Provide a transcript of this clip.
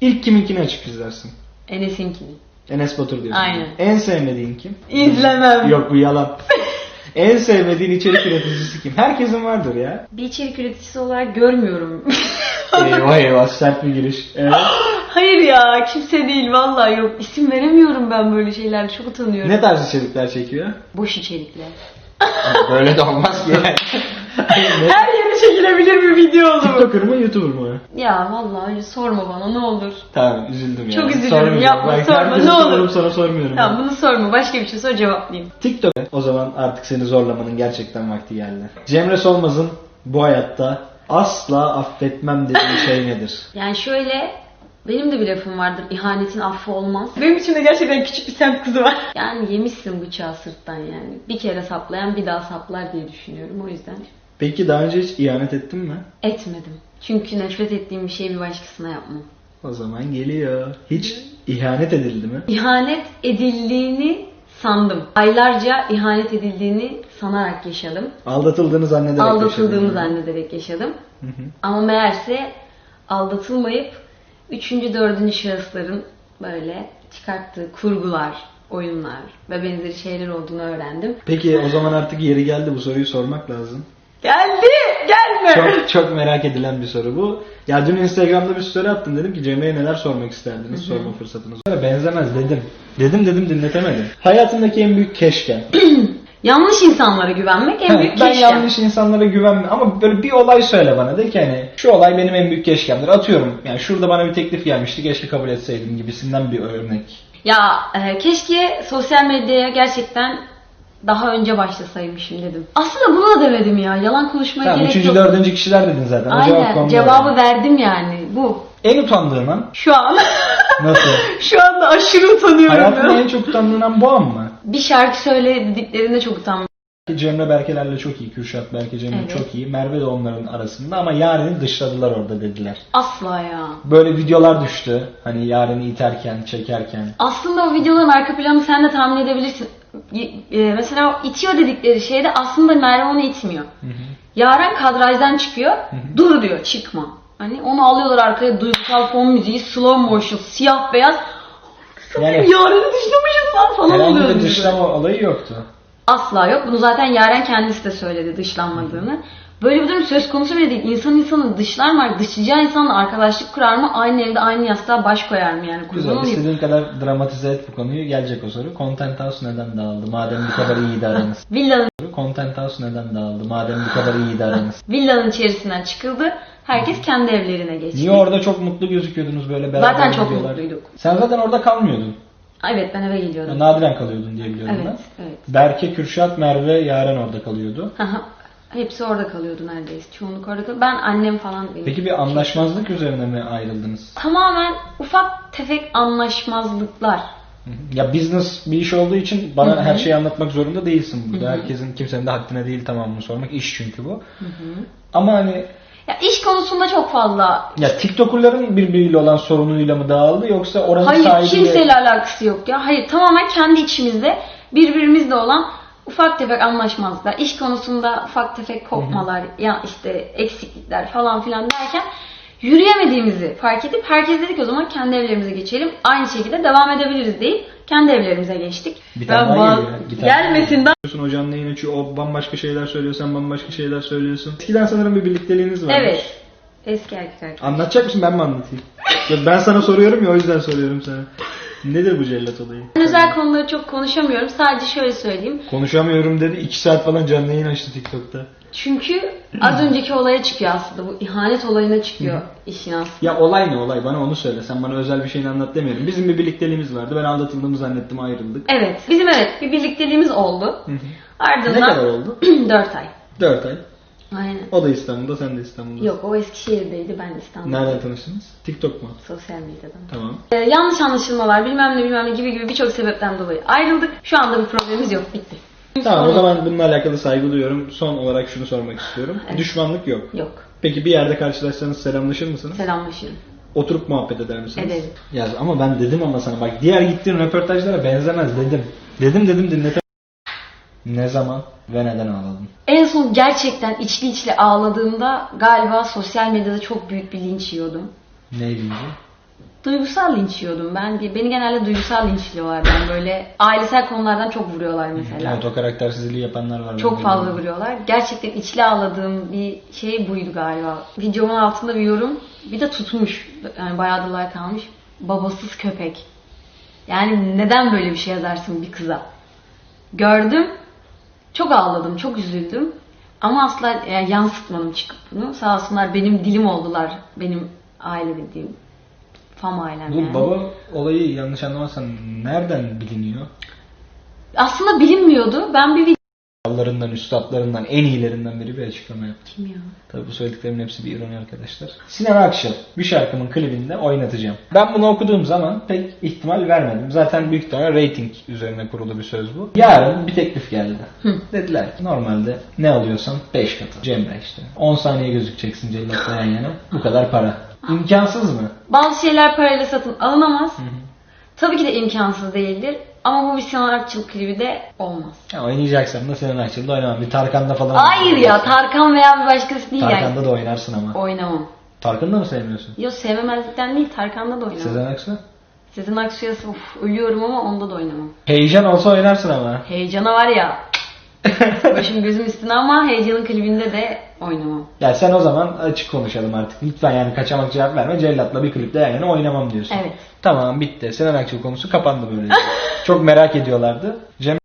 İlk kiminkini açıp izlersin? Enes'inkini. Enes Batur diyorsun. Aynen. En sevmediğin kim? İzlemem. Yok bu yalan. en sevmediğin içerik üreticisi kim? Herkesin vardır ya. Bir içerik üreticisi olarak görmüyorum. eyvah eyvah sert bir giriş. Evet. Hayır ya kimse değil vallahi yok. İsim veremiyorum ben böyle şeylerde çok utanıyorum. Ne tarz içerikler çekiyor? Boş içerikler. Böyle de olmaz ki? Her çekilebilir bir video olur. TikToker mı YouTuber mı? Ya vallahi sorma bana ne olur. Tamam üzüldüm ya. Çok üzülürüm, yapma, sorma, ne olur. soruyorum, sana sormuyorum. Tamam bunu sorma başka bir şey sor cevaplayayım. TikTok. O zaman artık seni zorlamanın gerçekten vakti geldi. Cemre Solmaz'ın bu hayatta asla affetmem dediği şey nedir? Yani şöyle benim de bir lafım vardır ihanetin affı olmaz. Benim içimde gerçekten küçük bir semt kızı var. Yani yemişsin bıçağı sırttan yani. Bir kere saplayan bir daha saplar diye düşünüyorum o yüzden. Peki daha önce hiç ihanet ettin mi? Etmedim. Çünkü nefret ettiğim bir şeyi bir başkasına yapmam. O zaman geliyor. Hiç ihanet edildi mi? İhanet edildiğini sandım. Aylarca ihanet edildiğini sanarak yaşadım. Aldatıldığını zannederek Aldatıldığımı yaşadın. zannederek yaşadım. Hı hı. Ama meğerse aldatılmayıp üçüncü, dördüncü şahısların böyle çıkarttığı kurgular, oyunlar ve benzeri şeyler olduğunu öğrendim. Peki o zaman artık yeri geldi bu soruyu sormak lazım. Geldi! Gelme! Çok çok merak edilen bir soru bu. Ya dün Instagram'da bir story attım dedim ki Cemre'ye neler sormak isterdiniz sorma fırsatınız. var. Benzemez dedim. Dedim dedim dinletemedim. Hayatındaki en büyük keşken. Yanlış insanlara güvenmek en büyük ben keşkem. yanlış insanlara güvenmem ama böyle bir olay söyle bana de ki hani şu olay benim en büyük keşkemdir. Atıyorum yani şurada bana bir teklif gelmişti keşke kabul etseydim gibisinden bir örnek. Ya e, keşke sosyal medyaya gerçekten daha önce başlasaymışım dedim. Aslında bunu da demedim ya. Yalan konuşmaya Tamam gerek üçüncü yok. dördüncü kişiler dedin zaten. O cevap Aynen. Cevabı yani. verdim yani. Bu. En utandığın an Şu an. nasıl? Şu anda aşırı utanıyorum. Hayatında ya. en çok utandığın an bu an mı? Bir şarkı söyle dediklerinde çok utanmıştım. Cemre Berkelerle çok iyi. Kürşat Berke Cemre Evet. çok iyi. Merve de onların arasında ama Yaren'i dışladılar orada dediler. Asla ya. Böyle videolar düştü. Hani Yaren'i iterken, çekerken. Aslında o videoların arka planını sen de tahmin edebilirsin. E, mesela o itiyor dedikleri şeyde aslında Merve onu itmiyor. Yaren kadrajdan çıkıyor. Dur diyor çıkma. Hani onu alıyorlar arkaya duygusal fon müziği, slow motion, siyah beyaz. Yani Yaren'i dışlamışız lan falan herhangi oluyor. bir dışlama olayı yoktu. Asla yok. Bunu zaten Yaren kendisi de söyledi dışlanmadığını. Böyle bir durum söz konusu bile değil. İnsan insanı dışlar mı? Dışlayacağı insanla arkadaşlık kurar mı? Aynı evde aynı yastığa baş koyar mı? Yani Güzel. İstediğin kadar dramatize et bu konuyu. Gelecek o soru. Content House neden dağıldı? Madem bu kadar iyiydi aranız. Villanın, Content House neden dağıldı? Madem bu kadar iyiydi aranız. villanın içerisinden çıkıldı. Herkes kendi evlerine geçti. Niye orada çok mutlu gözüküyordunuz böyle beraber Zaten çok gidiyorlar? mutluyduk. Sen zaten orada kalmıyordun. Evet ben eve geliyordum. Nadiren kalıyordun diye biliyorum ben. Evet, evet. Berke, Kürşat, Merve, Yaren orada kalıyordu. Hepsi orada kalıyordu neredeyse. Çoğunluk orada kalıyordu. Ben annem falan benim. Peki bir anlaşmazlık üzerine mi ayrıldınız? Tamamen ufak tefek anlaşmazlıklar. Ya business bir iş olduğu için bana her şeyi anlatmak zorunda değilsin burada. Herkesin kimsenin de haddine değil tamamını sormak iş çünkü bu. Ama hani Ya iş konusunda çok fazla ya TikToker'ların birbiriyle olan sorunuyla mı dağıldı yoksa oranın Hayır sahibiyle kimseyle alakası yok ya. Hayır tamamen kendi içimizde birbirimizle olan ufak tefek anlaşmazlıklar. iş konusunda ufak tefek kopmalar, ya işte eksiklikler falan filan derken yürüyemediğimizi fark edip herkes dedik o zaman kendi evlerimize geçelim. Aynı şekilde devam edebiliriz deyip kendi evlerimize geçtik. Bir tane Ben daha geliyor. Bir tane daha gelmesin geliyor. Diyorsun hocanın yayın açıyor, o bambaşka şeyler söylüyor, sen bambaşka şeyler söylüyorsun. Eskiden sanırım bir birlikteliğiniz var. Evet. Eski erkek arkadaş. Anlatacak mısın ben mi anlatayım? Ben sana soruyorum ya o yüzden soruyorum sana. Nedir bu cellat olayı? Ben özel konuları çok konuşamıyorum. Sadece şöyle söyleyeyim. Konuşamıyorum dedi. 2 saat falan canlı yayın açtı TikTok'ta. Çünkü az önceki olaya çıkıyor aslında. Bu ihanet olayına çıkıyor işin aslında. Ya olay ne olay? Bana onu söyle. Sen bana özel bir şeyini anlat demiyorum. Bizim bir birlikteliğimiz vardı. Ben aldatıldığımı zannettim ayrıldık. Evet. Bizim evet bir birlikteliğimiz oldu. Hı hı. Ardından Ne kadar oldu? 4 ay. 4 ay. Aynen. O da İstanbul'da, sen de İstanbul'da. Yok o Eskişehir'deydi ben İstanbul'da. Nereden tanıştınız? TikTok mu? Sosyal medyadan. Tamam. Ee, yanlış anlaşılmalar bilmem ne bilmem ne gibi gibi birçok sebepten dolayı ayrıldık. Şu anda bir problemimiz yok. Bitti. Tamam o zaman bununla alakalı saygı duyuyorum. Son olarak şunu sormak istiyorum. Evet. Düşmanlık yok. Yok. Peki bir yerde karşılaşsanız selamlaşır mısınız? Selamlaşırım. Oturup muhabbet eder misiniz? Ederim. Ya ama ben dedim ama sana bak diğer gittiğin röportajlara benzemez dedim. Dedim dedim dinletem. Ne zaman ve neden ağladın? En son gerçekten içli içli ağladığımda galiba sosyal medyada çok büyük bir linç yiyordum. Neydi bu? duygusal linç yiyordum. Ben beni genelde duygusal linçliyorlar. Yani böyle ailesel konulardan çok vuruyorlar mesela. Evet o karaktersizliği yapanlar var. Çok Ben fazla biliyorum. vuruyorlar. Gerçekten içli ağladığım bir şey buydu galiba. Videomun altında bir yorum. Bir de tutmuş. Yani bayağı da like almış. Babasız köpek. Yani neden böyle bir şey yazarsın bir kıza? Gördüm. Çok ağladım. Çok üzüldüm. Ama asla yani yansıtmadım çıkıp bunu. Sağ olsunlar benim dilim oldular. Benim aile dediğim. Fam ailem Bu yani. baba olayı yanlış anlamazsan nereden biliniyor? Aslında bilinmiyordu. Ben bir video... Dallarından, üstadlarından, en iyilerinden biri bir açıklama yaptı. Kim ya? Tabii bu söylediklerin hepsi bir ironi arkadaşlar. Sinan Akşıl bir şarkımın klibinde oynatacağım. Ben bunu okuduğum zaman pek ihtimal vermedim. Zaten büyük ihtimalle rating üzerine kurulu bir söz bu. Yarın bir teklif geldi. Dediler ki normalde ne alıyorsan 5 katı. Cemre işte. 10 saniye gözükeceksin cellatla yan yana. Bu kadar para. İmkansız mı? Bazı şeyler parayla satın alınamaz. Tabii ki de imkansız değildir. Ama bu bir Sinan Akçıl klibi de olmaz. Ya oynayacaksan da Sinan Akçıl'da oynamam. Bir Tarkan'da falan. Hayır ya Tarkan veya bir başkası değil yani. Tarkan'da da oynarsın ama. Oynamam. Tarkan'da mı sevmiyorsun? Yo sevmemezlikten değil Tarkan'da da oynamam. Sezen Aksu? Sezen Aksu'ya uf, ölüyorum ama onda da oynamam. Heyecan olsa oynarsın ama. Heyecana var ya. Başım gözüm üstüne ama Heyecan'ın klibinde de oynamam. Ya sen o zaman açık konuşalım artık. Lütfen yani kaçamak cevap verme. Cellat'la bir klipte yan yana oynamam diyorsun. Evet. Tamam bitti. Sinan Akçıl konusu kapandı böylece. Çok merak ediyorlardı. Cem